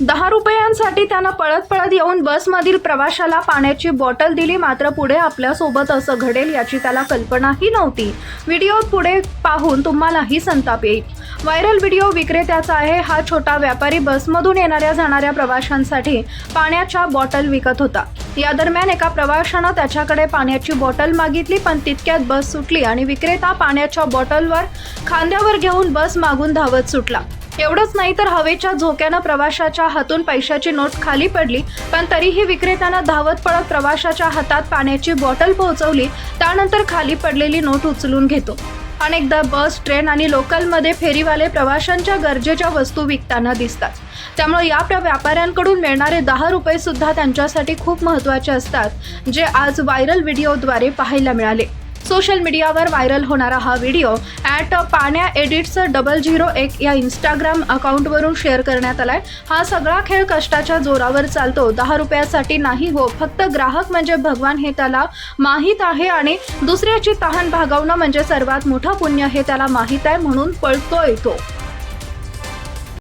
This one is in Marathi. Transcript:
दहा रुपयांसाठी त्यानं पळत पळत येऊन बसमधील प्रवाशाला पाण्याची बॉटल दिली. मात्र पुढे आपल्यासोबत असं घडेल याची त्याला कल्पनाही नव्हती. व्हिडिओ पुढे पाहून तुम्हालाही संताप येईल. व्हायरल व्हिडिओ विक्रेत्याचा आहे. हा छोटा व्यापारी बसमधून येणाऱ्या जाणाऱ्या प्रवाशांसाठी पाण्याच्या बॉटल विकत होता. या दरम्यान एका प्रवाशानं त्याच्याकडे पाण्याची बॉटल मागितली पण तितक्यात बस सुटली आणि विक्रेता पाण्याच्या बॉटलवर खांद्यावर घेऊन बस मागून धावत सुटला. एवढंच नाही तर हवेच्या झोक्यानं प्रवाशाच्या हातून पैशाची नोट खाली पडली पण तरीही विक्रेत्यानं धावत पळत प्रवाशाच्या हातात पाण्याची बॉटल पोहोचवली त्यानंतर खाली पडलेली नोट उचलून घेतो. अनेकदा बस ट्रेन आणि लोकलमध्ये फेरीवाले प्रवाशांच्या गरजेच्या वस्तू विकताना दिसतात. त्यामुळे या प्र- व्यापाऱ्यांकडून मिळणारे दहा रुपये सुद्धा त्यांच्यासाठी खूप महत्त्वाचे असतात जे आज व्हायरल व्हिडिओद्वारे पाहायला मिळाले. सोशल मीडियावर व्हायरल होणारा हा व्हिडिओ ॲट पाण्या एडिट्स डबल झिरो एक या इंस्टाग्राम अकाउंटवरून शेअर करण्यात आलाय. हा सगळा खेळ कष्टाच्या जोरावर चालतो. दहा रुपयासाठी नाही हो फक्त ग्राहक म्हणजे भगवान हे त्याला माहीत आहे आणि दुसऱ्याची तहान भागवणं म्हणजे सर्वात मोठं पुण्य हे त्याला माहीत आहे म्हणून पळतोय तो.